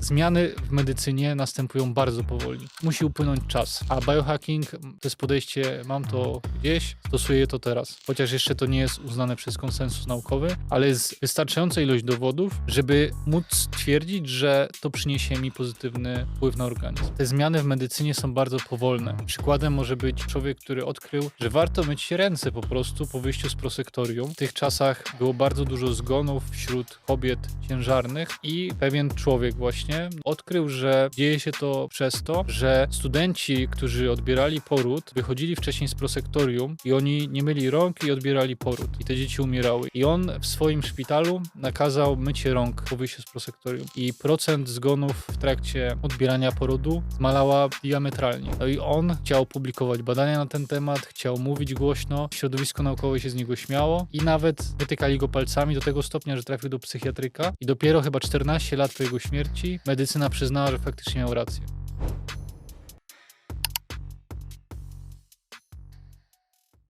zmiany w medycynie następują bardzo powoli. Musi upłynąć czas, a biohacking to jest podejście, mam to gdzieś, stosuję to teraz. Chociaż jeszcze to nie jest uznane przez konsensus naukowy, ale jest wystarczająca ilość dowodów, żeby móc twierdzić, że to przyniesie mi pozytywny wpływ na organizm. Te zmiany w medycynie są bardzo powolne. Przykładem może być człowiek, który odkrył, że warto myć ręce po prostu po wyjściu z prosektorium. W tych czasach było bardzo dużo zgonów wśród kobiet ciężarnych i pewien człowiek właśnie odkrył, że dzieje się to przez to, że studenci, którzy odbierali poród, wychodzili wcześniej z prosektorium i oni nie myli rąk i odbierali poród i te dzieci umierały. I on w swoim szpitalu nakazał mycie rąk po wyjściu z prosektorium i procent zgonów w trakcie odbierania porodu zmalała diametralnie. No i on chciał publikować badania na ten temat, chciał mówić głośno, środowisko naukowe się z niego śmiało i nawet wytykali go palcami do tego stopnia, że trafił do psychiatryka i dopiero chyba 14 lat po jego śmierci medycyna przyznała, że faktycznie miał rację.